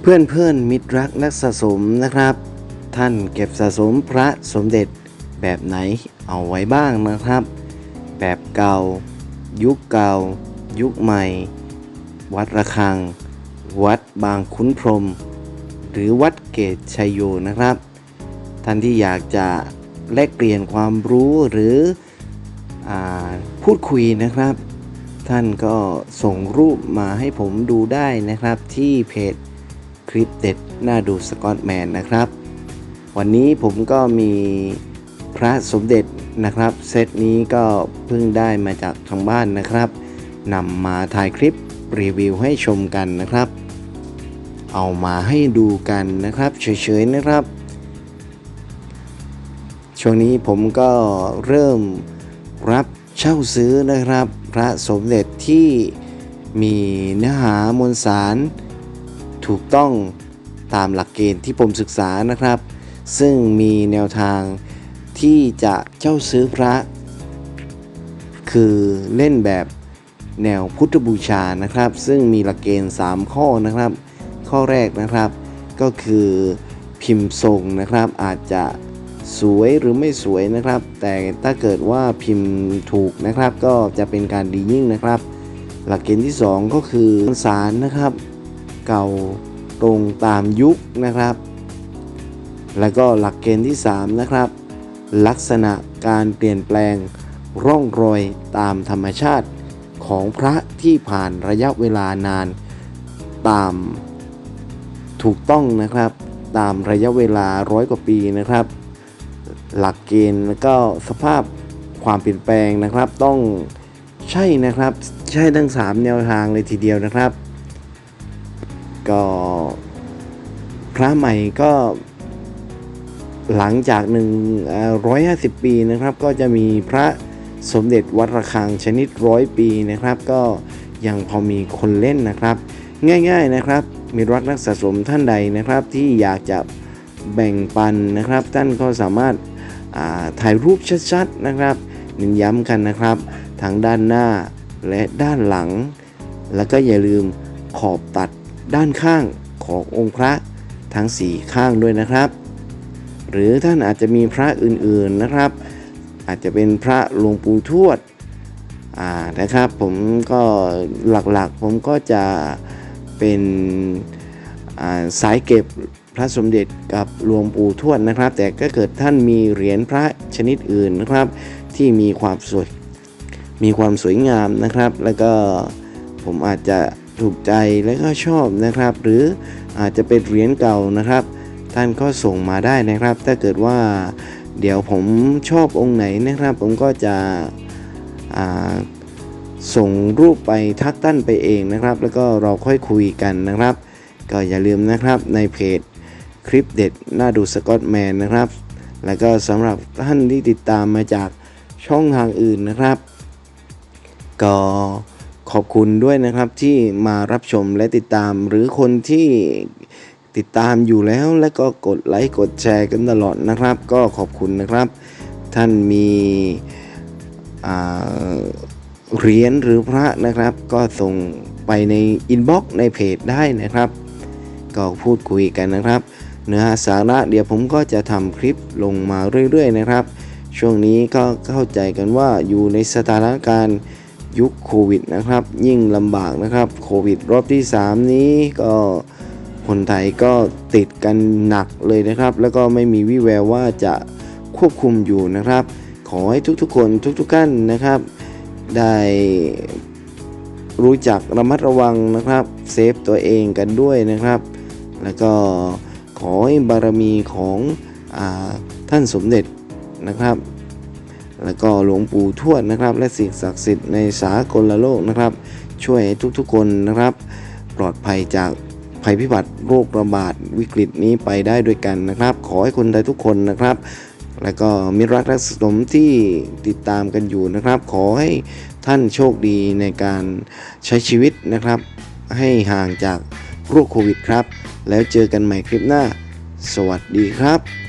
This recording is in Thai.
เพื่อนเพื่อนมิตรรักนักสะสมนะครับ ท่านเก็บสะสมพระสมเด็จแบบไหนเอาไว้บ้างนะครับ แบบเก่า ยุคเก่า ยุคใหม่ วัดระฆัง วัดบางขุนพรม หรือวัดเกตชัยโยนะครับ ท่านที่อยากจะแลกเปลี่ยนความรู้หรืออพูดคุยนะครับ ท่านก็ส่งรูปมาให้ผมดูได้นะครับที่เพจ คลิปเด็ดน่าดูสกอตแมนนะครับ วันนี้ผมก็มีพระสมเด็จนะครับ เซตนี้ก็เพิ่งได้มาจากทางบ้านนะครับนำมาถ่ายคลิปรีวิวให้ชมกันนะครับ เอามาให้ดูกันนะครับเฉยๆนะครับ ช่วงนี้ผมก็เริ่มรับเช่าซื้อนะครับ พระสมเด็จที่มีเนื้อหามวลสาร ถูกต้องตามหลักเกณฑ์ที่ผมศึกษานะครับ ซึ่งมีแนวทางที่จะเช่าซื้อพระ คือเล่นแบบแนวพุทธบูชานะครับ ซึ่งมีหลักเกณฑ์ 3 ข้อนะครับ ข้อแรกนะครับ ก็คือพิมพ์ทรงนะครับอาจจะสวยหรือไม่สวยนะครับ แต่ถ้าเกิดว่าพิมพ์ถูกนะครับ ก็จะเป็นการดียิ่งนะครับ หลักเกณฑ์ที่ 2 ก็คือสารนะครับ เก่าตรงตามยุคนะครับ แล้วก็หลักเกณฑ์ที่ 3 นะครับ ลักษณะการเปลี่ยนแปลงร่องรอยตามธรรมชาติของพระที่ผ่านระยะเวลานานตามถูกต้องนะครับตามระยะเวลาร้อยกว่าปีนะครับ หลักเกณฑ์แล้วก็สภาพความเปลี่ยนแปลงนะครับต้องใช่นะครับ ใช่ทั้ง 3 แนวทางเลยทีเดียวนะครับ ก็พระใหม่ก็หลังจากหนึ่งร้อยห้าสิบปีนะครับ ก็จะมีพระสมเด็จวัดระฆังชนิดร้อยปีนะครับ ก็ยังพอมีคนเล่นนะครับ ง่าย ๆนะครับ มีรักนักสะสมท่านใดนะครับ ที่อยากจะแบ่งปันนะครับ ท่านก็สามารถาถ่ายรูปชัดๆนะครับเน้นย้ำกันนะครับทั้งด้านหน้าและด้านหลัง แล้วก็อย่าลืมขอบตัด ด้านข้างขององค์พระทั้ง 4 ข้างด้วยนะครับ หรือท่านอาจจะมีพระอื่นๆนะครับ อาจจะเป็นพระหลวงปู่ทวดอ่านะครับผมก็หลักๆผมก็จะเป็นสายเก็บพระสมเด็จกับหลวงปู่ทวดนะครับ แต่ก็เกิดท่านมีเหรียญพระชนิดอื่นนะครับ ที่มีความสวยมีความสวยงามนะครับ แล้วก็ผมอาจจะ ถูกใจและก็ชอบนะครับ หรืออาจจะเป็นเหรียญเก่านะครับ ท่านก็ส่งมาได้นะครับ ถ้าเกิดว่าเดี๋ยวผมชอบองค์ไหนนะครับ ผมก็จะส่งรูปไปทักท่านไปเองนะครับ แล้วก็เราค่อยคุยกันนะครับ ก็อย่าลืมนะครับในเพจคลิปเด็ดน่าดูสกอตแมนนะครับ แล้วก็สำหรับท่านที่ติดตามมาจากช่องทางอื่นนะครับ ก็ ขอบคุณด้วยนะครับที่มารับชมและติดตาม หรือคนที่ติดตามอยู่แล้วและก็กดไลค์กดแชร์กันตลอดนะครับ ก็ขอบคุณนะครับ ท่านมีเหรียญหรือพระนะครับ ก็ส่งไปในอินบ็อกซ์ในเพจได้นะครับ ก็พูดคุยกันนะครับ เนื้อหาสาระเดี๋ยวผมก็จะทำคลิปลงมาเรื่อยๆนะครับ ช่วงนี้ก็เข้าใจกันว่าอยู่ในสถานการณ์ ยุคโควิดนะครับ ยิ่งลำบากนะครับโควิดรอบที่ 3 นี้ก็คนไทยก็ติดกันหนักเลยนะครับ แล้วก็ไม่มีวิแววว่าจะควบคุมอยู่นะครับ ขอให้ทุกๆคนทุกๆท่านนะครับ ได้รู้จักระมัดระวังนะครับเซฟตัวเองกันด้วยนะครับ แล้วก็ขอให้บารมีของอท่านสมเด็จนะครับ แล้วก็หลวงปู่ทวดนะครับ และสิ่งศักดิ์สิทธิ์ในสากลโลกนะครับ ช่วยให้ทุกๆคนนะครับ ปลอดภัยจากภัยพิบัติโรคระบาดวิกฤตนี้ไปได้ด้วยกันนะครับ ขอให้คนไทยทุกคนนะครับ แล้วก็มิตรรักและสมที่ติดตามกันอยู่นะครับ ขอให้ท่านโชคดีในการใช้ชีวิตนะครับ ให้ห่างจากโรคโควิดครับ แล้วเจอกันใหม่คลิปหน้า สวัสดีครับ